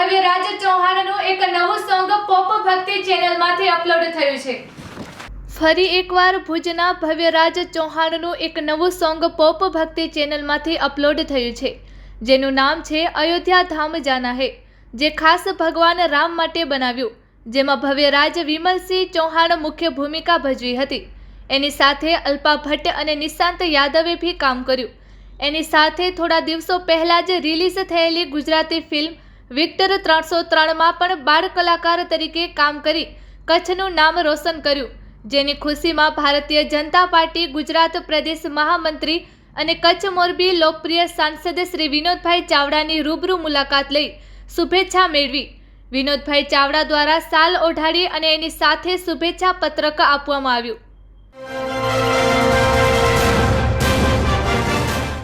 હવે રાજ ચૌહાણનું એક નવું સોંગ પોપ ભક્તિ ચેનલમાંથી અપલોડ થયું છે. ફરી એકવાર ભુજના ભવ્યરાજ ચૌહાણનું એક નવું સોંગ પોપ ભક્તિ ચેનલમાંથી અપલોડ થયું છે, જેનું નામ છે અયોધ્યા ધામ જાના હે, જે ખાસ ભગવાન રામ માટે બનાવ્યું, જેમાં ભવ્યરાજ વિમલસિંહ ચૌહાણ મુખ્ય ભૂમિકા ભજવી હતી. એની સાથે અલ્પા ભટ્ટ અને નિશાંત યાદવે બી કામ કર્યું. એની સાથે થોડા દિવસો પહેલાં જ રિલીઝ થયેલી ગુજરાતી ફિલ્મ વિક્ટર ત્રણસો ત્રણમાં પણ બાળ કલાકાર તરીકે કામ કરી કચ્છનું નામ રોશન કર્યું, જેની ખુશીમાં ભારતીય જનતા પાર્ટી, ગુજરાત પ્રદેશ મહામંત્રી અને કચ્છ મોરબી લોકપ્રિય સાંસદ શ્રી વિનોદભાઈ ચાવડાની રૂબરૂ મુલાકાત લઈ શુભેચ્છા મેળવી. વિનોદભાઈ ચાવડા દ્વારા સાલ ઓઢાડી અને એની સાથે શુભેચ્છા પત્રક આપવામાં આવ્યું.